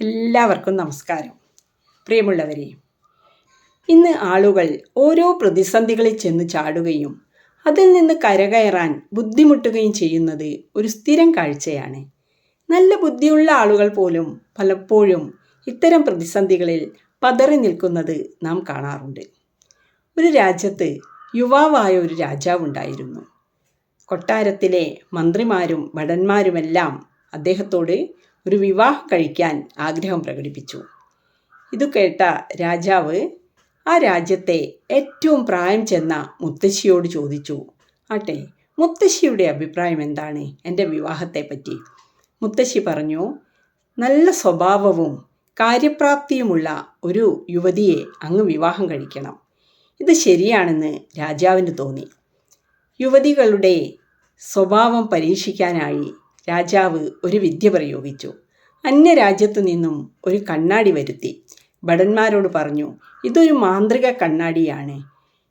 എല്ലാവർക്കും നമസ്കാരം. പ്രിയമുള്ളവരെ ഇന്ന് ആളുകൾ ഓരോ പ്രതിസന്ധികളിൽ ചെന്ന് ചാടുകയും അതിൽ നിന്ന് കരകയറാൻ ബുദ്ധിമുട്ടുകയും ചെയ്യുന്നത് ഒരു സ്ഥിരം കാഴ്ചയാണ്. നല്ല ബുദ്ധിയുള്ള ആളുകൾ പോലും പലപ്പോഴും ഇത്തരം പ്രതിസന്ധികളിൽ പതറി നിൽക്കുന്നത് നാം കാണാറുണ്ട്. ഒരു രാജ്യത്ത് യുവാവായ ഒരു രാജാവുണ്ടായിരുന്നു കൊട്ടാരത്തിലെ മന്ത്രിമാരും ഭടന്മാരുമെല്ലാം അദ്ദേഹത്തോട് ഒരു വിവാഹം കഴിക്കാൻ ആഗ്രഹം പ്രകടിപ്പിച്ചു. ഇത് കേട്ട രാജാവ് ആ രാജ്യത്തെ ഏറ്റവും പ്രായം ചെന്ന മുത്തശ്ശിയോട് ചോദിച്ചു ആട്ടെ മുത്തശ്ശിയുടെ അഭിപ്രായം എന്താണ്? എന്റെ വിവാഹത്തെപ്പറ്റി? മുത്തശ്ശി പറഞ്ഞു നല്ല സ്വഭാവവും കാര്യപ്രാപ്തിയുമുള്ള ഒരു യുവതിയെ അങ്ങ് വിവാഹം കഴിക്കണം. ഇത് ശരിയാണെന്ന് രാജാവിന് തോന്നി. യുവതികളുടെ സ്വഭാവം പരീക്ഷിക്കാനായി രാജാവ് ഒരു വിദ്യ പ്രയോഗിച്ചു. അന്യരാജ്യത്തു നിന്നും ഒരു കണ്ണാടി വരുത്തി. ഭടന്മാരോട് പറഞ്ഞു ഇതൊരു മാന്ത്രിക കണ്ണാടിയാണ്.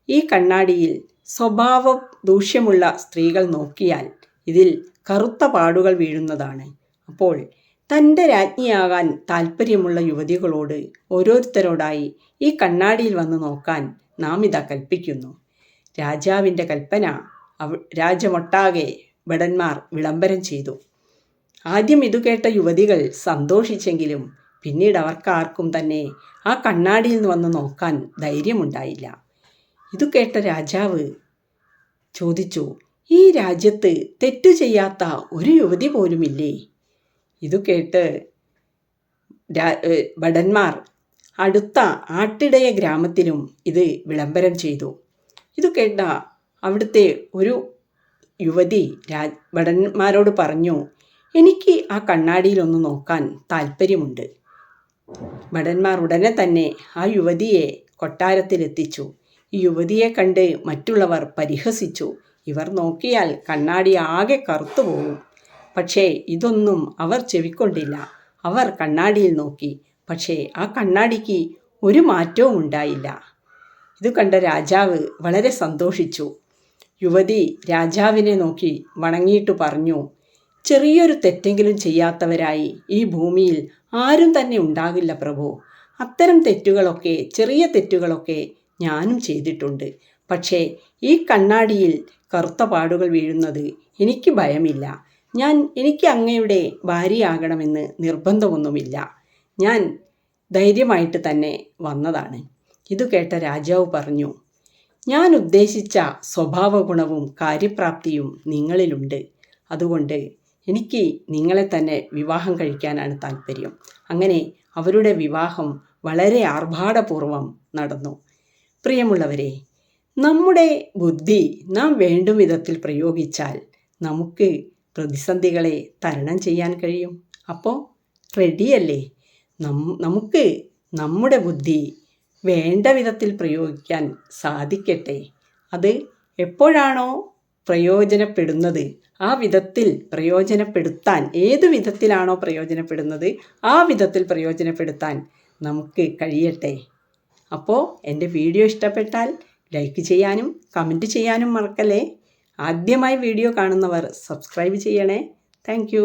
ഈ കണ്ണാടിയിൽ സ്വഭാവ ദൂഷ്യമുള്ള സ്ത്രീകൾ നോക്കിയാൽ ഇതിൽ കറുത്ത പാടുകൾ വീഴുന്നതാണ്. അപ്പോൾ തന്റെ രാജ്ഞിയാകാൻ താല്പര്യമുള്ള യുവതികളോട് ഓരോരുത്തരോടായി ഈ കണ്ണാടിയിൽ വന്ന് നോക്കാൻ നാം ഇതാ കൽപ്പിക്കുന്നു. രാജാവിന്റെ കൽപ്പന അവ രാജ്യമൊട്ടാകെ ഭടന്മാർ വിളംബരം ചെയ്തു. ആദ്യം ഇതു കേട്ട യുവതികൾ സന്തോഷിച്ചെങ്കിലും പിന്നീട് അവർക്കാർക്കും തന്നെ ആ കണ്ണാടിയിൽ നിന്ന് വന്ന് നോക്കാൻ ധൈര്യമുണ്ടായില്ല. ഇതു കേട്ട രാജാവ് ചോദിച്ചു ഈ രാജ്യത്ത് തെറ്റു ചെയ്യാത്ത ഒരു യുവതി പോലുമില്ലേ? ഇതു കേട്ട് ഭടന്മാർ അടുത്ത ആട്ടിടയ ഗ്രാമത്തിലും ഇത് വിളംബരം ചെയ്തു. ഇത് കേട്ട അവിടുത്തെ ഒരു യുവതി രാജ് ഭടന്മാരോട് പറഞ്ഞു എനിക്ക് ആ കണ്ണാടിയിലൊന്ന് നോക്കാൻ താല്പര്യമുണ്ട് ഭടന്മാർ ഉടനെ തന്നെ ആ യുവതിയെ കൊട്ടാരത്തിലെത്തിച്ചു. ഈ യുവതിയെ കണ്ട് മറ്റുള്ളവർ പരിഹസിച്ചു. ഇവർ നോക്കിയാൽ കണ്ണാടി ആകെ കറുത്തു പോകും പക്ഷേ ഇതൊന്നും അവർ ചെവിക്കൊണ്ടില്ല. അവർ കണ്ണാടിയിൽ നോക്കി. പക്ഷേ ആ കണ്ണാടിക്ക് ഒരു മാറ്റവും ഉണ്ടായില്ല. ഇത് കണ്ട രാജാവ് വളരെ സന്തോഷിച്ചു. യുവതി രാജാവിനെ നോക്കി വണങ്ങിയിട്ട് പറഞ്ഞു ചെറിയൊരു തെറ്റെങ്കിലും ചെയ്യാത്തവരായി ഈ ഭൂമിയിൽ ആരും തന്നെ ഉണ്ടാകില്ല പ്രഭു. അത്തരം തെറ്റുകളൊക്കെ ചെറിയ തെറ്റുകളൊക്കെ ഞാനും ചെയ്തിട്ടുണ്ട്. പക്ഷേ ഈ കണ്ണാടിയിൽ കറുത്ത പാടുകൾ വീഴുന്നത് എനിക്ക് ഭയമില്ല. ഞാൻ എനിക്ക് അങ്ങയുടെ ഭാര്യയാകണമെന്ന് നിർബന്ധമൊന്നുമില്ല. ഞാൻ ധൈര്യമായിട്ട് തന്നെ വന്നതാണ്. ഇത് കേട്ട രാജാവ് പറഞ്ഞു ഞാൻ ഉദ്ദേശിച്ച സ്വഭാവഗുണവും കാര്യപ്രാപ്തിയും നിങ്ങളിലുണ്ട്. അതുകൊണ്ട് എനിക്ക് നിങ്ങളെ തന്നെ വിവാഹം കഴിക്കാനാണ് താല്പര്യം അങ്ങനെ അവരുടെ വിവാഹം വളരെ ആർഭാടപൂർവം നടന്നു. പ്രിയമുള്ളവരെ നമ്മുടെ ബുദ്ധി നാം വേണ്ടും വിധത്തിൽ പ്രയോഗിച്ചാൽ നമുക്ക് പ്രതിസന്ധികളെ തരണം ചെയ്യാൻ കഴിയും. അപ്പോൾ റെഡിയല്ലേ നമുക്ക് നമ്മുടെ ബുദ്ധി വേണ്ട വിധത്തിൽ പ്രയോഗിക്കാൻ സാധിക്കട്ടെ. അത് എപ്പോഴാണോ പ്രയോജനപ്പെടുന്നത് ആ വിധത്തിൽ പ്രയോജനപ്പെടുത്താൻ ഏത് വിധത്തിലാണോ പ്രയോജനപ്പെടുന്നത് ആ വിധത്തിൽ പ്രയോജനപ്പെടുത്താൻ നമുക്ക് കഴിയട്ടെ. അപ്പോൾ എന്റെ വീഡിയോ ഇഷ്ടപ്പെട്ടാൽ ലൈക്ക് ചെയ്യാനും കമന്റ് ചെയ്യാനും മറക്കല്ലേ. ആദ്യമായി വീഡിയോ കാണുന്നവർ സബ്സ്ക്രൈബ് ചെയ്യണേ. താങ്ക്